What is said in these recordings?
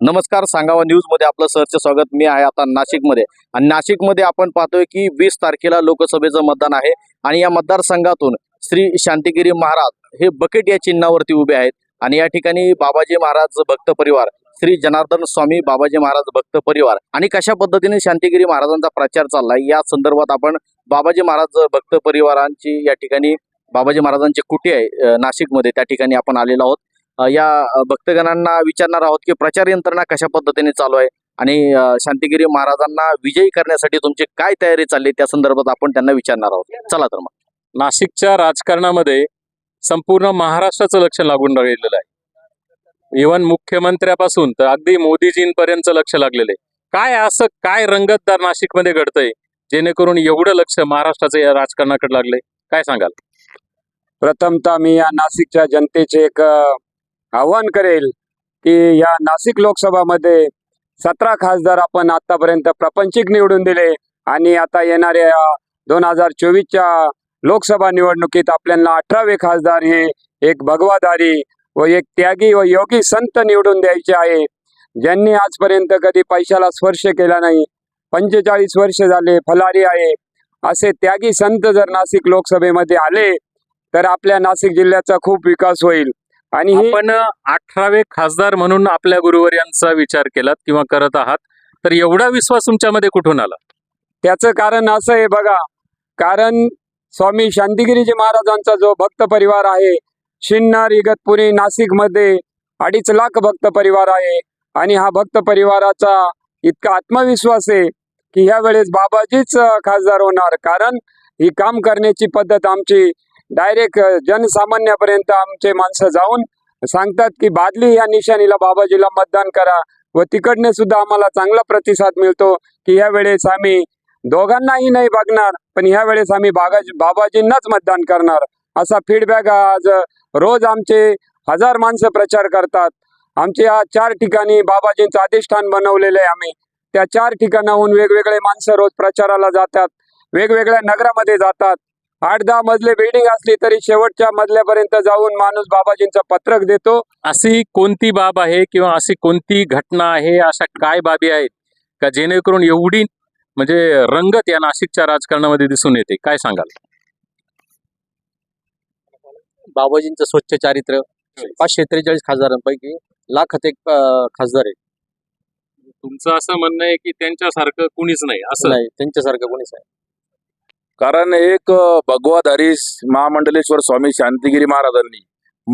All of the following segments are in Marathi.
नमस्कार सांगावा न्यूजमध्ये आपलं सहर्ष स्वागत. मी आहे आता नाशिकमध्ये. आणि नाशिकमध्ये आपण पाहतोय की वीस तारखेला लोकसभेचं मतदान आहे. आणि या मतदारसंघातून श्री शांतिगिरी महाराज हे बकेट या चिन्हावरती उभे आहेत. आणि या ठिकाणी बाबाजी महाराज भक्त परिवार श्री जनार्दन स्वामी बाबाजी महाराज भक्त परिवार आणि कशा पद्धतीने शांतिगिरी महाराजांचा प्रचार चाललाय या संदर्भात आपण बाबाजी महाराज भक्त परिवारांची या ठिकाणी बाबाजी महाराजांचे कुठे आहे नाशिकमध्ये त्या ठिकाणी आपण आलेलो आहोत. या भक्तगणांना विचारणार आहोत की प्रचार यंत्रणा कशा पद्धतीने चालू आहे? आणि शांतिगिरी महाराजांना विजयी करण्यासाठी तुमची काय तयारी चालली त्या संदर्भात आपण त्यांना विचारणार आहोत. चला तर मग. नाशिकच्या राजकारणामध्ये संपूर्ण महाराष्ट्राचं लक्ष लागून राहिलेलं आहे. इव्हन मुख्यमंत्र्यापासून तर अगदी मोदीजींपर्यंत लक्ष लागलेलं आहे. काय असं काय रंगतदार नाशिकमध्ये घडतंय जेणेकरून एवढं लक्ष महाराष्ट्राचं या राजकारणाकडे लागलंय? काय सांगाल? प्रथमतः मी या नाशिकच्या जनतेचे एक आव्हान करेल की या नाशिक लोकसभामध्ये सतरा खासदार आपण आतापर्यंत प्रपंचिक निवडून दिले आणि आता येणाऱ्या दोन हजार चोवीसच्या लोकसभा निवडणुकीत आपल्याला अठरावे खासदार हे एक भगवादारी व एक त्यागी व योगी संत निवडून द्यायचे आहे. ज्यांनी आजपर्यंत कधी पैशाला स्पर्श केला नाही. पंचेचाळीस वर्ष झाले फलारी आहे. असे त्यागी संत जर नाशिक लोकसभेमध्ये आले तर आपल्या नाशिक जिल्ह्याचा खूप विकास होईल. आणि आपण अठरावे खासदार म्हणून आपल्या गुरुवर यांचा विचार केलात किंवा करत आहात तर एवढा विश्वास तुमच्यामध्ये कुठून आला? त्याचं कारण असं आहे बघा कारण स्वामी शांतिगिरीजी महाराजांचा जो भक्त परिवार आहे शिन्नर इगतपुरी नाशिकमध्ये अडीच लाख भक्त परिवार आहे आणि हा भक्त परिवाराचा इतका आत्मविश्वास आहे की ह्या वेळेस बाबाजीच खासदार होणार. कारण ही काम करण्याची पद्धत आमची डायरेक्ट जनसामान्यापर्यंत आमचे माणसं जाऊन सांगतात की बादली या निशाणीला बाबाजीला मतदान करा व तिकडने सुद्धा आम्हाला चांगला प्रतिसाद मिळतो की ह्या वेळेस आम्ही दोघांनाही नाही बघणार पण ह्या वेळेस आम्ही बागा बाबाजींनाच मतदान करणार. असा फीडबॅक आज रोज आमचे हजार माणसं प्रचार करतात. आमचे या चार ठिकाणी बाबाजींचं अधिष्ठान बनवलेलं आहे आम्ही. त्या चार ठिकाणाहून वेगवेगळे माणसं रोज प्रचाराला जातात वेगवेगळ्या नगरामध्ये जातात. आठ दहा मजले बिल्डिंग असली तरी शेवटच्या मजल्यापर्यंत जाऊन माणूस बाबाजींचं पत्रक देतो. अशी कोणती बाब आहे किंवा अशी कोणती घटना आहे अशा काय बाबी आहेत? का जेणेकरून एवढी म्हणजे रंगत या नाशिकच्या राजकारणामध्ये दिसून येते? काय सांगाल? बाबाजींचं स्वच्छ चारित्र्य पाचशे त्रेचाळीस खासदारांपैकी लाखात एक खासदार आहे तुमचं असं म्हणणं आहे की त्यांच्यासारखं कुणीच नाही असं? नाही त्यांच्यासारखं कोणीच आहे कारण एक अ, भगवाधारी महामंडलेश्वर स्वामी शांतिगिरी महाराजांनी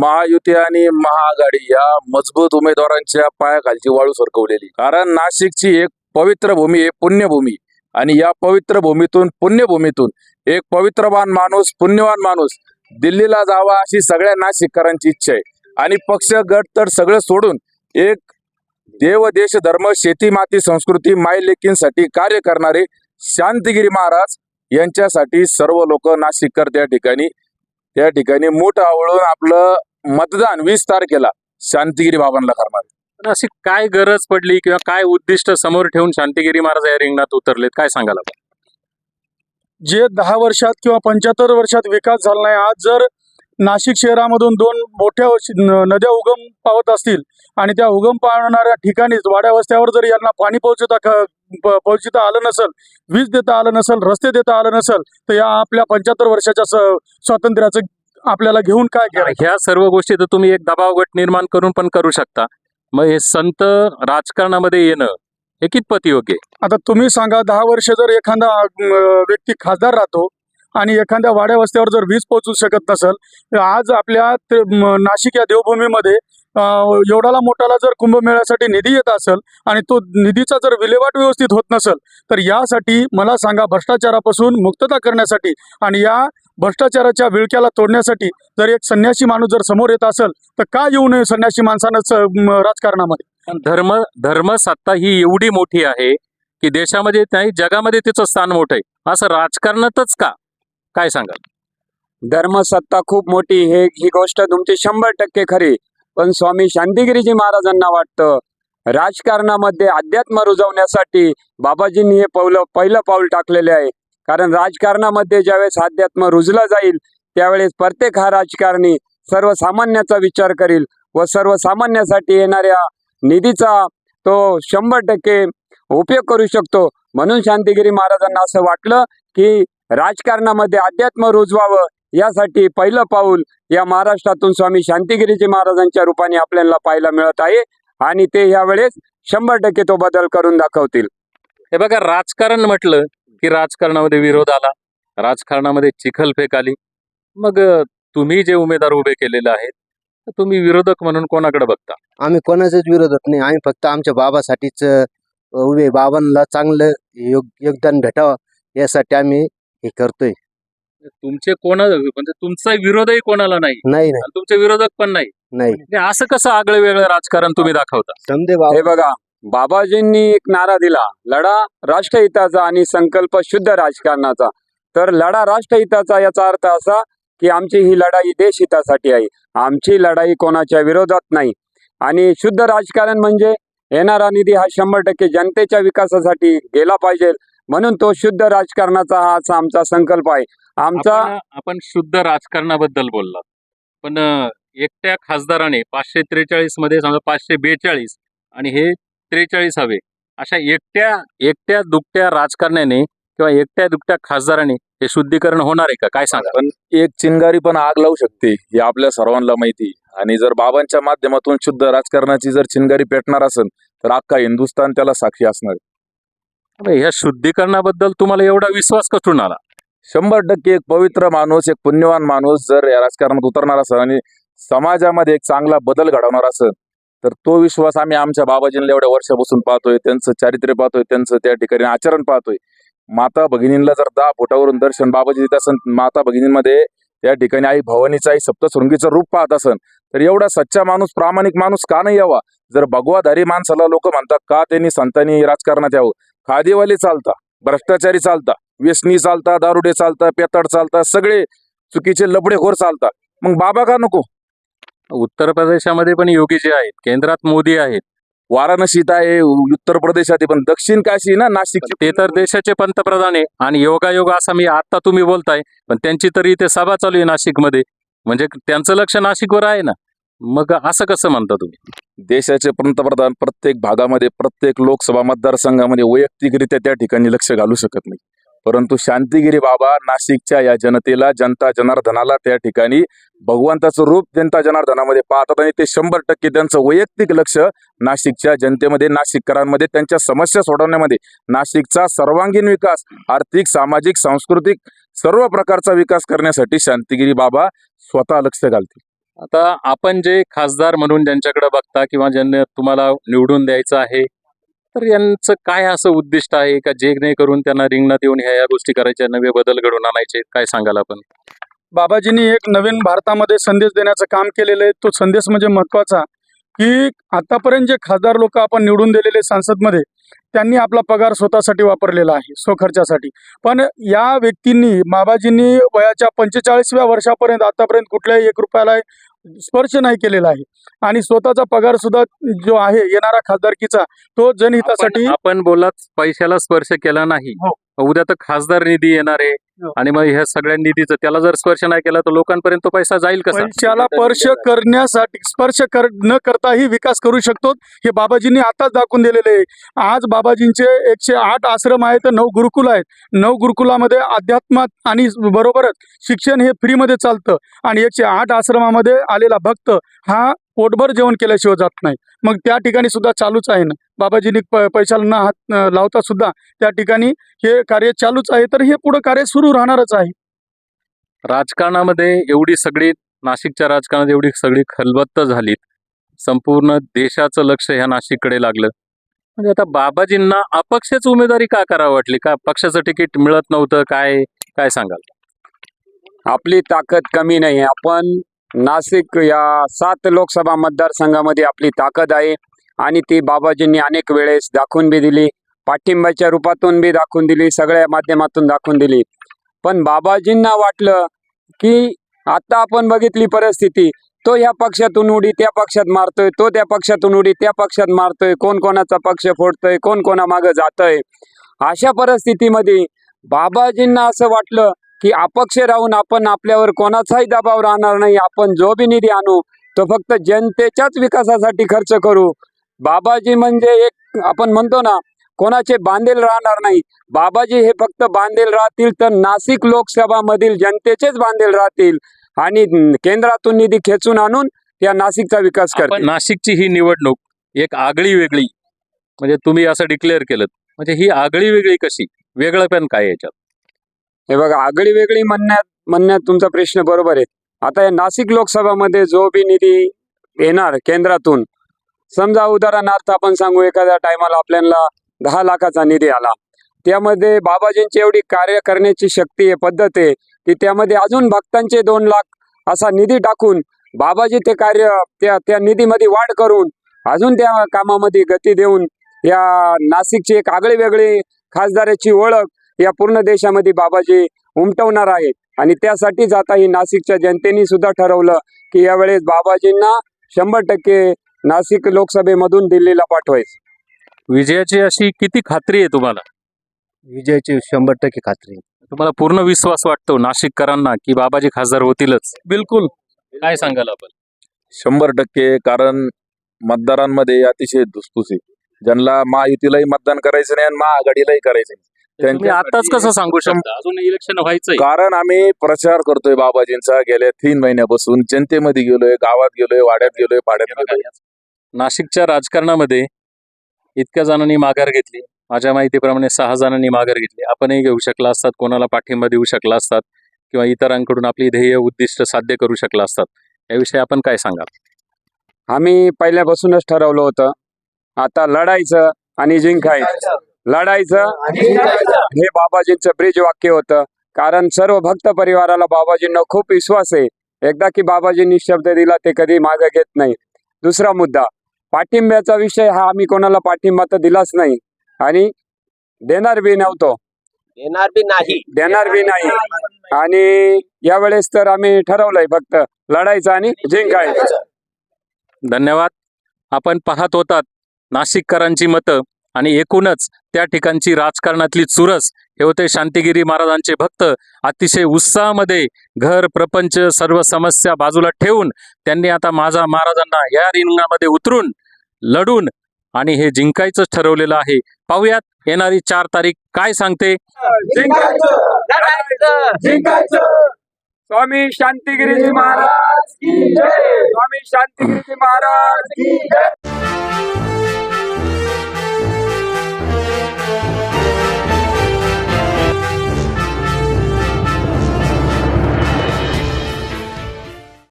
महायुती आणि महाआघाडी या मजबूत उमेदवारांच्या पायाखालची वाळू सरकवलेली. कारण नाशिकची एक पवित्र भूमी आहे पुण्यभूमी आणि या पवित्र भूमीतून पुण्यभूमीतून एक पवित्रवान माणूस पुण्यवान माणूस दिल्लीला जावा अशी सगळ्या नाशिककरांची इच्छा आहे. आणि पक्ष गट तर सगळं सोडून एक देव देश धर्म शेती माती संस्कृती मायलेकींसाठी कार्य करणारे शांतिगिरी महाराज यांच्यासाठी सर्व लोक नाशिककर त्या ठिकाणी त्या ठिकाणी मूठ आवळून आपलं मतदान वीस तारखेला शांतिगिरी बाबांना करणार पण अशी काय गरज पडली किंवा काय उद्दिष्ट समोर ठेवून शांतिगिरी महाराज या रिंगणात उतरलेत काय सांगाल आपण? जे दहा वर्षात किंवा पंच्याहत्तर वर्षात विकास झाला नाही आज जर नाशिक शहरामधून दोन मोठ्या नद्या उगम पावत असतील आणि त्या उगम पावणाऱ्या ठिकाणीच वाड्या वस्त्यावर जर यांना पाणी पोहोचता क- प- पोहोचता आलं नसेल वीज देता आलं नसेल रस्ते देता आलं नसेल तर या आपल्या पंच्याहत्तर वर्षाच्या स्वातंत्र्याचं आपल्याला घेऊन काय केलं ह्या सर्व गोष्टी तर तुम्ही एक दबाव गट निर्माण करून पण करू शकता मग हे संत राजकारणामध्ये येणं हे कितपत योग्य? आता तुम्ही सांगा दहा वर्ष जर एखादा व्यक्ती खासदार राहतो आणि एखाद्या वाड्या वस्त्यावर जर वीज पोहोचू शकत नसेल तर आज आपल्या नाशिक या देवभूमीमध्ये एवढाला मोठाला जर कुंभमेळ्यासाठी निधी येत असेल आणि तो निधीचा जर विल्हेवाट व्यवस्थित होत नसेल तर यासाठी मला सांगा भ्रष्टाचारापासून मुक्तता करण्यासाठी आणि या भ्रष्टाचाराच्या विळक्याला तोडण्यासाठी जर एक संन्यासी माणूस जर समोर येत असेल तर का येऊ नये संन्यासी माणसानं राजकारणामध्ये? पण धर्म धर्मसत्ता ही एवढी मोठी आहे की देशामध्ये नाही जगामध्ये तिचं स्थान मोठं आहे. असं राजकारणातच का? काय सांगाल? धर्मसत्ता खूप मोठी हे ही गोष्ट तुमची शंभर टक्के खरी पण स्वामी शांतिगिरीजी महाराजांना वाटतं राजकारणामध्ये अध्यात्म रुजवण्यासाठी बाबाजींनी हे पावलं पहिलं पाऊल टाकलेले आहे. कारण राजकारणामध्ये ज्यावेळेस अध्यात्म रुजलं जाईल त्यावेळेस प्रत्येक हा राजकारणी सर्वसामान्याचा विचार करील व सर्वसामान्यासाठी येणाऱ्या निधीचा तो शंभर टक्के उपयोग करू शकतो. म्हणून शांतिगिरी महाराजांना असं वाटलं की राजकारणामध्ये अध्यात्म रुजवावं यासाठी पहिलं पाऊल या महाराष्ट्रातून स्वामी शांतिगिरीजी महाराजांच्या रूपाने आपल्याला पाहायला मिळत आहे. आणि ते यावेळेस शंभर टक्के तो बदल करून दाखवतील. हे बघा राजकारण म्हटलं की राजकारणामध्ये विरोध आला. राजकारणामध्ये चिखलफेक आली. मग तुम्ही जे उमेदवार उभे केलेले आहेत तुम्ही विरोधक म्हणून कोणाकडे बघता? आम्ही कोणाचाच विरोधक नाही. आम्ही फक्त आमच्या बाबासाठीच उभे बाबांना चांगलं योग योगदान भेटावं यासाठी आम्ही हे करतोय. तुमचे कोणा म्हणजे तुमचा विरोधही कोणाला नाही. नाही नाही. आणि तुमचे विरोधक पण नाही. नाही. म्हणजे असं कसं आगळं वेगळं राजकारण तुम्ही दाखवता? हे बघा बाबाजींनी एक नारा दिला. लढा राष्ट्रहिताचा आणि संकल्प शुद्ध राजकारणाचा. तर लढा राष्ट्रहिताचा याचा अर्थ असा की आमची ही लढाई देशहितासाठी आहे. आमची लढाई कोणाच्या विरोधात नाही. आणि शुद्ध राजकारण म्हणजे येणारा निधी हा शंभर टक्के जनतेच्या विकासासाठी गेला पाहिजे. म्हणून तो शुद्ध राजकारणाचा हा असा आमचा संकल्प आहे. आमचा आपण आपण शुद्ध राजकारणाबद्दल बोललात पण अ, एकट्या खासदाराने पाचशे त्रेचाळीसमध्ये समजा पाचशे बेचाळीस आणि हे त्रेचाळीस हवे अशा एकट्या एकट्या दुकट्या राजकारण्याने किंवा एकट्या दुकट्या खासदाराने हे शुद्धीकरण होणार आहे का? काय सांगा पण एक चिंगारी पण आग लावू शकते हे आपल्या सर्वांना माहिती आणि जर बाबांच्या माध्यमातून शुद्ध राजकारणाची जर चिंगारी पेटणार असेल तर अख्खा हिंदुस्थान त्याला साक्षी असणार ह्या शुद्धीकरणाबद्दल तुम्हाला एवढा विश्वास कसून आला? शंभर टक्के एक पवित्र माणूस एक पुण्यवान माणूस जर या राजकारणात उतरणार असेल आणि समाजामध्ये एक चांगला बदल घडवणार असेल तर तो विश्वास आम्ही आमच्या बाबाजींना एवढ्या वर्षापासून पाहतोय त्यांचं चारित्र्य पाहतोय त्यांचं त्या ठिकाणी आचरण पाहतोय. माता भगिनींना जर दहा फुटावरून दर्शन बाबाजी देत असन माता भगिनींमध्ये त्या ठिकाणी आई भवानीचं आई सप्तशृंगीचं रूप पाहत असन तर एवढा सच्चा माणूस प्रामाणिक माणूस का नाही यावा? जर भगवाधारी माणसाला लोक म्हणतात का त्यांनी संतांनी राजकारणात यावं? खादीवाले चालता भ्रष्टाचारी चालता व्यसनी चालता दारुडे चालता पेताड चालता सगळे चुकीचे लबडेखोर चालता मग बाबा का नको? उत्तर प्रदेशामध्ये पण योगीजी आहेत केंद्रात मोदी आहेत. वाराणसीत आहे उत्तर प्रदेशात पण दक्षिण काशी ना नाशिक ते तर देशाचे पंतप्रधान आहे आणि योगायोग असा मी आता तुम्ही बोलताय पण त्यांची तरी इथे सभा चालू आहे नाशिकमध्ये. म्हणजे त्यांचं लक्ष नाशिकवर आहे ना. मग असं कसं म्हणता तुम्ही? देशाचे पंतप्रधान प्रत्येक भागामध्ये प्रत्येक लोकसभा मतदारसंघामध्ये वैयक्तिकरित्या त्या ठिकाणी लक्ष घालू शकत नाही. परंतु शांतिगिरी बाबा नाशिकच्या या जनतेला जनता जनार्दनाला त्या ठिकाणी भगवंताचं रूप जनता जनार्दनामध्ये पाहतात आणि ते शंभर टक्के त्यांचं वैयक्तिक लक्ष नाशिकच्या जनतेमध्ये नाशिककरांमध्ये त्यांच्या समस्या सोडवण्यामध्ये. नाशिकचा सर्वांगीण विकास आर्थिक सामाजिक सांस्कृतिक सर्व प्रकारचा विकास करण्यासाठी शांतिगिरी बाबा स्वतः लक्ष घालतील. आता आपण जे खासदार म्हणून ज्यांच्याकडे बघता किंवा ज्यांना तुम्हाला निवडून द्यायचं आहे तर यांचं काय असं उद्दिष्ट आहे का जेणेकरून त्यांना रिंगणात येऊन ह्या या गोष्टी करायच्या नवे बदल घडवून आणायचे? काय सांगाल आपण? बाबाजींनी एक नवीन भारतामध्ये संदेश देण्याचं काम केलेलं आहे. तो संदेश म्हणजे महत्त्वाचा की आतापर्यंत जे खासदार लोक आपण निवडून दिलेले संसदमध्ये त्यांनी आपला पगार स्वतःसाठी वापरलेला आहे स्वखर्चासाठी. पण या व्यक्तींनी बाबाजींनी वयाच्या पंचेचाळीसव्या वर्षापर्यंत आतापर्यंत कुठल्याही एक रुपयाला स्पर्श नाही केलेला आहे आणि स्वतःचा पगार सुद्धा जो आहे येणारा खासदारकीचा तो जनहितासाठी आपण- बोलात पैशाला स्पर्श केला नाही हो. उद्या तर खासदार निधी येणार आहे. हो. आणि मग ह्या सगळ्या निधीचं त्याला जर स्पर्श नाही केला तर लोकांपर्यंत तो पैसा जाईल कसा? पैशाला स्पर्श करण्यासाठी स्पर्श कर न करताही विकास करू शकतो. हे बाबाजींनी आताच दाखवून दिलेले आहे. आज बाबाजींचे एकशे आठ आश्रम आहेत नऊ गुरुकुल आहेत. नऊ गुरुकुलामध्ये अध्यात्मात आणि बरोबरच शिक्षण हे फ्रीमध्ये चालतं. आणि एकशे आठ आश्रमामध्ये आलेला भक्त हा पोटभर जेवण केल्याशिवाय जात नाही. मग त्या ठिकाणी सुद्धा चालूच आहे ना. बाबाजींनी प- पैशाला न हात लावता सुद्धा त्या ठिकाणी हे कार्य चालूच आहे तर हे पुढं कार्य सुरू राहणारच आहे. राजकारणामध्ये एवढी सगळी नाशिकच्या राजकारणात एवढी सगळी खलबत्त झालीत. संपूर्ण देशाचं लक्ष ह्या नाशिककडे लागलं. म्हणजे आता बाबाजींना अपक्षच उमेदवारी का करावी वाटली? का पक्षाचं तिकीट मिळत नव्हतं? काय काय सांगाल? आपली ताकद कमी नाही आपण नाशिक या सात लोकसभा मतदारसंघामध्ये आपली ताकद आहे आणि ती बाबाजींनी अनेक वेळेस दाखवून बी दिली. पाठिंब्याच्या रूपातून बी दाखवून दिली सगळ्या माध्यमातून दाखवून दिली. पण बाबाजींना वाटलं की आता आपण बघितली परिस्थिती तो या पक्षातून उडी त्या पक्षात मारतोय तो त्या पक्षातून उडी त्या पक्षात मारतोय कोण कोणाचा पक्ष फोडतोय कोण कोणामागं जातोय. अशा परिस्थितीमध्ये बाबाजींना असं वाटलं की अपक्ष राहून आपण आपल्यावर कोणाचाही दबाव राहणार नाही. आपण जो बी निधी आणू तो फक्त जनतेच्याच विकासासाठी खर्च करू. बाबाजी म्हणजे एक आपण म्हणतो ना कोणाचे बांधील राहणार नाही. बाबाजी हे फक्त बांधील राहतील तर नाशिक लोकसभा मधील जनतेचेच बांधील राहतील आणि केंद्रातून निधी खेचून आणून त्या नाशिकचा विकास पण करतील. नाशिकची ही निवडणूक एक आगळी वेगळी म्हणजे तुम्ही असं डिक्लेअर केलं म्हणजे ही आगळी वेगळी कशी? वेगळं पण काय याच्यात? हे बघा आगळी वेगळी म्हणण्यात म्हणण्यात तुमचा प्रश्न बरोबर आहे. आता या नाशिक लोकसभामध्ये जो बी निधी येणार केंद्रातून समजा उदाहरणार्थ आपण सांगू एखाद्या टायमाला आपल्याला दहा लाखाचा निधी आला. त्यामध्ये बाबाजींची एवढी कार्य करण्याची शक्ती आहे पद्धत आहे की त्यामध्ये अजून भक्तांचे दोन लाख असा निधी टाकून बाबाजी ते कार्य त्या त्या निधीमध्ये वाढ करून अजून त्या कामामध्ये गती देऊन या नाशिकची एक आगळी वेगळी खासदाराची ओळख या पूर्ण देशामध्ये बाबाजी उमटवणार आहेत. आणि त्यासाठीच आता ही नाशिकच्या जनतेने सुद्धा ठरवलं की यावेळेस बाबाजींना शंभर टक्के नाशिक लोकसभेमधून दिल्लीला पाठवायचं. विजयाची अशी किती खात्री आहे तुम्हाला? विजयाची शंभर टक्के खात्री तुम्हाला पूर्ण विश्वास वाटतो नाशिककरांना की बाबाजी खासदार होतीलच? बिलकुल. काय सांगाल आपण? शंभर टक्के कारण मतदारांमध्ये अतिशय धुसफूस आहे. ज्यांना महायुतीलाही मतदान करायचं नाही आणि महाआघाडीलाही करायचं नाही. तुम्ही आताच कसं सांगू शकता अजून इलेक्शन व्हायचंय. कारण आम्ही प्रचार करतोय बाबाजींचा. गेल्या तीन महिन्यापासून जनतेमध्ये गेलोय गावात गेलोय वाड्यात गेलोय पाड्यात गेलोय. नाशिकच्या राजकारणामध्ये इतक्या जणांनी माघार घेतली. माझ्या माहितीप्रमाणे सहा जणांनी माघार घेतली. आपणही घेऊ शकला असतात. कोणाला पाठिंबा देऊ शकला असतात किंवा इतरांकडून आपली ध्येय उद्दिष्ट साध्य करू शकला असतात. याविषयी आपण काय सांगाल? आम्ही पहिल्यापासूनच ठरवलं होतं. आता लढायचं आणि जिंकायचं. लढायचं. हे बाबाजींचं ब्रिज वाक्य होतं. कारण सर्व भक्त परिवाराला बाबाजींना खूप विश्वास आहे. एकदा की बाबाजींनी शब्द दिला ते कधी मागे घेत नाही. दुसरा मुद्दा पाठिंब्याचा विषय हा आम्ही कोणाला पाठिंबा तर दिलाच नाही. आणि देणार बी नव्हतो. येणार बी नाही. देणार बी नाही. आणि यावेळेस तर आम्ही ठरवलंय फक्त लढायचं आणि जिंकायचं. धन्यवाद. आपण पाहत होतात नाशिककरांची मतं. आणि एकूणच त्या ठिकाणची राजकारणातली चुरस हे होते शांतिगिरी महाराजांचे भक्त. अतिशय उत्साहामध्ये घर प्रपंच सर्व समस्या बाजूला ठेवून त्यांनी आता माझा महाराजांना या रिंगणामध्ये उतरून लढून आणि हे जिंकायचंच ठरवलेलं आहे. पाहुयात येणारी चार तारीख काय सांगते? स्वामी शांतिगिरीजी महाराज की जय. स्वामी शांतिगिरीजी महाराज की जय.